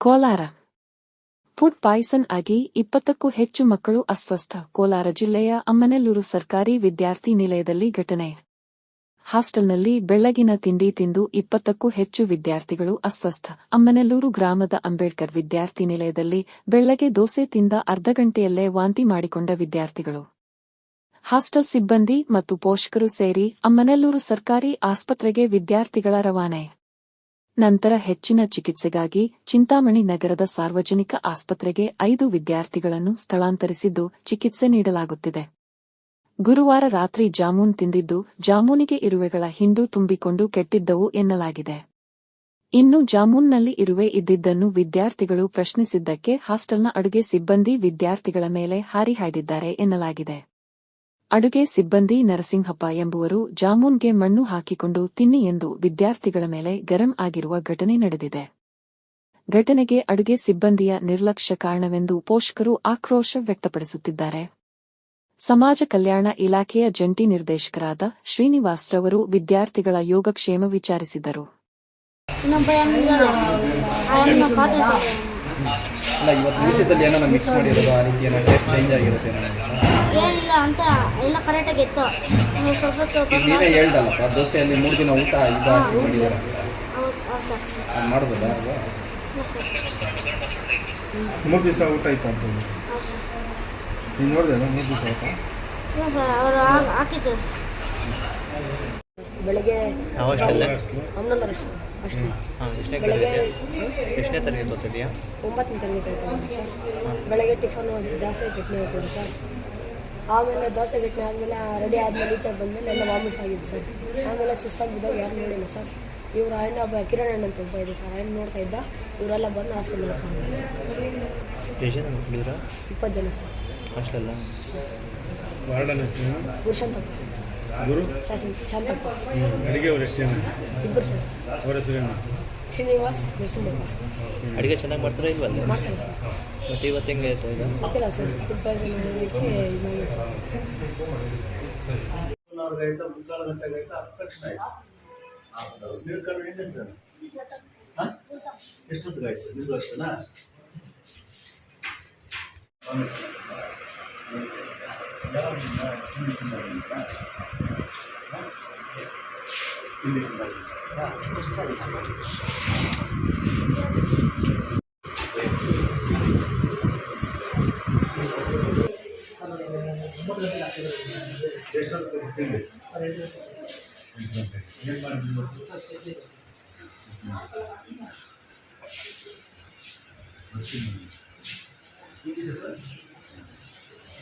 Kolar. Food poison ಆಗಿ ಇಪ್ಪತ್ತಕ್ಕೂ ಹೆಚ್ಚು ಮಕ್ಕಳು ಅಸ್ವಸ್ಥ. ಕೋಲಾರ ಜಿಲ್ಲೆಯ ಅಮ್ಮನೆಲ್ಲೂರು ಸರ್ಕಾರಿ ವಿದ್ಯಾರ್ಥಿ ನಿಲಯದಲ್ಲಿ ಘಟನೆ. ಹಾಸ್ಟೆಲ್ನಲ್ಲಿ ಬೆಳ್ಳಗಿನ ತಿಂಡಿ ತಿಂದು ಇಪ್ಪತ್ತಕ್ಕೂ ಹೆಚ್ಚು ವಿದ್ಯಾರ್ಥಿಗಳು ಅಸ್ವಸ್ಥ. ಅಮ್ಮನೆಲ್ಲೂರು ಗ್ರಾಮದ ಅಂಬೇಡ್ಕರ್ ವಿದ್ಯಾರ್ಥಿ ನಿಲಯದಲ್ಲಿ ಬೆಳ್ಳಗೆ ದೋಸೆ ತಿಂದ ಅರ್ಧ ಗಂಟೆಯಲ್ಲೇ ವಾಂತಿ ಮಾಡಿಕೊಂಡ ವಿದ್ಯಾರ್ಥಿಗಳು. ಹಾಸ್ಟೆಲ್ ಸಿಬ್ಬಂದಿ ಮತ್ತು ಪೋಷಕರು ಸೇರಿ ಅಮ್ಮನೆಲ್ಲೂರು ಸರ್ಕಾರಿ ಆಸ್ಪತ್ರೆಗೆ ವಿದ್ಯಾರ್ಥಿಗಳ ರವಾನೆ. ನಂತರ ಹೆಚ್ಚಿನ ಚಿಕಿತ್ಸೆಗಾಗಿ ಚಿಂತಾಮಣಿ ನಗರದ ಸಾರ್ವಜನಿಕ ಆಸ್ಪತ್ರೆಗೆ ಐದು ವಿದ್ಯಾರ್ಥಿಗಳನ್ನು ಸ್ಥಳಾಂತರಿಸಿದ್ದು ಚಿಕಿತ್ಸೆ ನೀಡಲಾಗುತ್ತಿದೆ. ಗುರುವಾರ ರಾತ್ರಿ ಜಾಮೂನ್ ತಿಂದಿದ್ದು ಜಾಮೂನಿಗೆ ಇರುವೆಗಳ ಹಿಂಡು ತುಂಬಿಕೊಂಡು ಕೆಟ್ಟಿದ್ದವು ಎನ್ನಲಾಗಿದೆ. ಇನ್ನು ಜಾಮೂನ್ನಲ್ಲಿ ಇರುವೆ ಇದ್ದಿದ್ದನ್ನು ವಿದ್ಯಾರ್ಥಿಗಳು ಪ್ರಶ್ನಿಸಿದ್ದಕ್ಕೆ ಹಾಸ್ಟೆಲ್ನ ಅಡುಗೆ ಸಿಬ್ಬಂದಿ ವಿದ್ಯಾರ್ಥಿಗಳ ಮೇಲೆ ಹಾರಿಹಾಯ್ದಿದ್ದಾರೆ ಎನ್ನಲಾಗಿದೆ. ಅಡುಗೆ ಸಿಬ್ಬಂದಿ ನರಸಿಂಹಪ್ಪ ಎಂಬುವರು ಜಾಮೂನ್ಗೆ ಮಣ್ಣು ಹಾಕಿಕೊಂಡು ತಿನ್ನಿ ಎಂದು ವಿದ್ಯಾರ್ಥಿಗಳ ಮೇಲೆ ಗರಂ ಆಗಿರುವ ಘಟನೆ ನಡೆದಿದೆ. ಘಟನೆಗೆ ಅಡುಗೆ ಸಿಬ್ಬಂದಿಯ ನಿರ್ಲಕ್ಷ್ಯ ಕಾರಣವೆಂದು ಪೋಷಕರು ಆಕ್ರೋಶ ವ್ಯಕ್ತಪಡಿಸುತ್ತಿದ್ದಾರೆ. ಸಮಾಜ ಕಲ್ಯಾಣ ಇಲಾಖೆಯ ಜಂಟಿ ನಿರ್ದೇಶಕರಾದ ಶ್ರೀನಿವಾಸ್ ರವರು ವಿದ್ಯಾರ್ಥಿಗಳ ಯೋಗಕ್ಷೇಮ ವಿಚಾರಿಸಿದರು. ಅಲ್ಲ ಇವತ್ತು ಊಟದಲ್ಲಿ ಏನೋ ಮಿಸ್ ಮಾಡಿರೋದು ಆ ರೀತಿ ಏನೋ ಟೇಸ್ಟ್ ಚೇಂಜ್ ಆಗಿರುತ್ತೆ ಏನೋ ಏನಿಲ್ಲ ಅಂತ ಎಲ್ಲ ಕರೆಕ್ಟಾಗಿ ಇತ್ತು. ನೀವು ಸ್ವಲ್ಪ ಹೊತ್ತು ನೀವೇ ಹೇಳ್ದಲ್ಲಪ್ಪ ದೋಸೆಯಲ್ಲಿ ಮೂರು ದಿನ ಊಟ ಇದು ಹಾಕಿ ಮಾಡಿದ್ದೀರ? ಮಾಡ್ಬೋದಾ ಮೂರು ದಿವಸ ಊಟ ಆಯ್ತು ಅಂತ ನೀನು ನೋಡಿದೆ ಮೂರು ದಿವಸ ಆಯ್ತಾ? ಅವರು ಹಾಕಿದ್ರು. ಬೆಳಗ್ಗೆ ಹನ್ನೊಂದು ವರ್ಷ ಅಷ್ಟು. ಬೆಳಗ್ಗೆ ತರಗತಿ ಎಷ್ಟನೇ ತರಗತಿ ಓದ್ತಿದ್ಯಾ ಒಂಬತ್ತನೇ ತರಗತಿ ಆಯ್ತು ಸರ್. ಬೆಳಗ್ಗೆ ಟಿಫನ್ ಒಂದು ದೋಸೆ ಚಟ್ನಿ ಹಾಕಿದ್ರು ಸರ್. ಆಮೇಲೆ ದೋಸೆ ಚಟ್ನಿ ಆದಮೇಲೆ ರೆಡಿ ಆದಮೇಲೆ ಈಚೆ ಬಂದಮೇಲೆ ಎಲ್ಲ ವಾಮಿಟ್ಸ್ ಆಗಿದ್ದು ಸರ್. ಆಮೇಲೆ ಸುಸ್ತಾಗಿ ಬಿದ್ದಾಗ ಯಾರು ನೋಡಿಲ್ಲ ಸರ್. ಇವ್ರ ಅಣ್ಣ ಒಬ್ಬ ಕಿರಣ್ ಅಣ್ಣ ಅಂತ ಒಬ್ಬ ಇದೆ ಸರ್. ಅಣ್ಣ ನೋಡ್ತಾ ಇದ್ದ. ಇವರೆಲ್ಲ ಬಂದು ಹಾಸ್ಪಿಟಲ್ ನೋಡ್ಕೊಂಡು ಎಷ್ಟು ಜನ ಇಪ್ಪತ್ತು ಜನ ಸರ್. ಅಷ್ಟೆಲ್ಲ? ಸರ್. ಹೆಸರು? ಗುರುಶಾಂತಪ್ಪ ಗುರು? ಅಡಿಗೆ ಶಾಂತಪ್ಪ. ಅಡುಗೆ ಅವ್ರ ಇಬ್ಬರು ಸರ್. ಅವ್ರ ಹೆಸರೇನು ಶ್ರೀನಿವಾಸ್ ನರಸಿಂಹಪ್ಪ. ಅಡುಗೆ ಚೆನ್ನಾಗಿ ಮಾಡ್ತಾರೆ ಇಲ್ವಲ್ಲ ಮಾಡ್ತಾರೆ ಸರ್. ಮತ್ತೆ ಇವತ್ತು ಹೆಂಗೆ ಆಯ್ತು ಈಗ? ಗೊತ್ತಿಲ್ಲ ಸರ್. ಫುಡ್ ಪಾಯ್ಸನ್ ಆಗಿ ಇದಾಗಿದೆ ಸರ್. ಅವ್ರಿಗಾಯ್ತು ಮುಕ್ಕಾಲು ಗಂಟೆಗೆ ಆಯ್ತು ಹತ್ತು ತಕ್ಷಣ ಆಯ್ತು. ನೀರು ಕಡಿಮೆ ಎಣ್ಣೆ ಸರ್? ಹಾಂ? ಎಷ್ಟೊತ್ತಿಗೆ ಆಯ್ತು ಅಷ್ಟೇನಾ? 올라가면서 주문 준다니까 빌려준다니까 생각이 나요.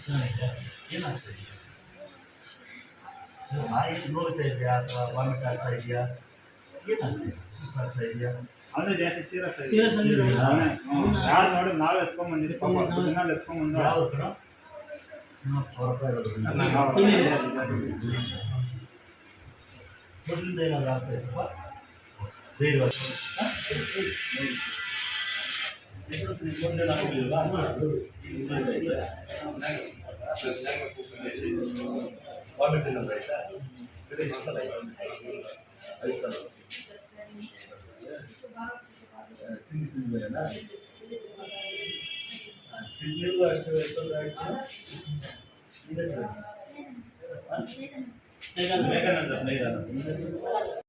Thank you. ಏನಾಗ್ತಾ ಇದೆಯಾ ಬಾಯಿ ನೋಡ್ತಾ ಇದೆಯಾ ಅಥವಾ ವಾಮಿಟ್ ಆಗ್ತಾ ಇದೆಯಾ ಏನಾಗ್ತಾ ಇದೆ ಸುಸ್ತಾಗ್ತಾ ಇದೆಯಾ ಅವನೇ ಜಾಸ್ತಿ ಸೀರಿಯಸ್ ಆಗಿ ಯಾರು ನೋಡಿ ನಾವೇ ಎತ್ಕೊಂಡ್ ಬಂದಿದ್ವಿ ಪಾಪ ಹತ್ತು ದಿನ ಎತ್ಕೊಂಡ್ ಬಂದು ಯಾವ ಕಣ ಹೊರಪ ಇರೋದು ಮೊದಲಿಂದ ಏನಾದ್ರು ಆಗ್ತಾ ಇತ್ತಪ್ಪ ಬೇರೆ ವರ್ಷ ಮೊದಲೇನು ಆಗಲಿಲ್ವಾ ವಾಮಿಟ್ ಏನಾದ್ರು ಆಯ್ತಾ ಬೇರೆ ಮಸಾಲ ಐದು ಸಲ ತಿಂಡಿ ತಿಂದ್ಮೇಲೆನಾ ತಿಂಡಿಗೂ ಅಷ್ಟು ಎಷ್ಟೊಂದು ಆಯ್ತು ಇದೆ ಸರ್ ಮೇಘಾನಂದ ಸ್ನೇಹಿತ